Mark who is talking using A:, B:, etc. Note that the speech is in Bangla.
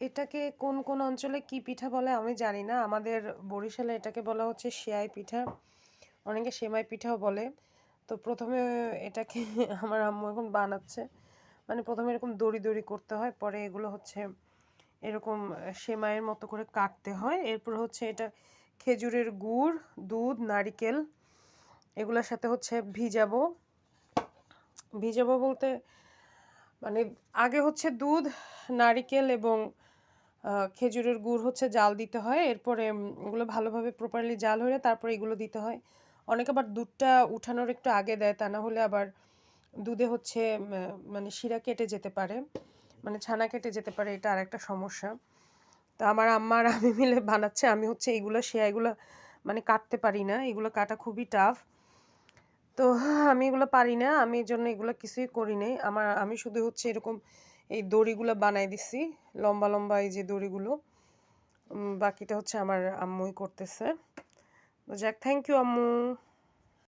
A: এটাকে কোন কোন অঞ্চলে কি পিঠা বলে আমি জানি না। আমাদের বরিশালে এটাকে বলা হচ্ছে সেয়াই পিঠা। অনেকে সেমাই পিঠাও বলে। তো প্রথমে এটাকে আমার আম্মু এখন বানাচ্ছে। মানে প্রথমে এরকম দড়ি দড়ি করতে হয়, পরে এগুলো হচ্ছে এরকম সেমাইয়ের মতো করে কাটতে হয়। এরপর হচ্ছে এটা খেজুরের গুড়, দুধ, নারিকেল, এগুলোর সাথে হচ্ছে ভিজাবো। ভিজাবো বলতে মানে আগে হচ্ছে দুধ, নারিকেল এবং খেজুরের গুড় হচ্ছে জাল দিতে হয়, এরপরে এগুলো ভালোভাবে প্রপারলি জাল হলে তারপরে এগুলো দিতে হয়। অনেকে আবার দুধটা উঠানোর একটু আগে দেয়, তা না হলে আবার দুধে হচ্ছে মানে শিরা কেটে যেতে পারে মানে ছানা কেটে যেতে পারে, এটা আর একটা সমস্যা। তো আমার আম্মা আর আমি মিলে বানাচ্ছে, আমি হচ্ছে এইগুলো সেয়াইগুলো মানে কাটতে পারি না, এগুলো কাটা খুবই টাফ তো আমি এগুলো পারি না। আমি এই জন্য এগুলো কিছুই করি নাই। আমার, আমি শুধু হচ্ছে এরকম এই দড়িগুলো বানাই দিছি, লম্বা লম্বা এই যে দড়িগুলো। বাকিটা হচ্ছে আমার আম্মুই করতেছে। যাক থ্যাংক ইউ আম্মু।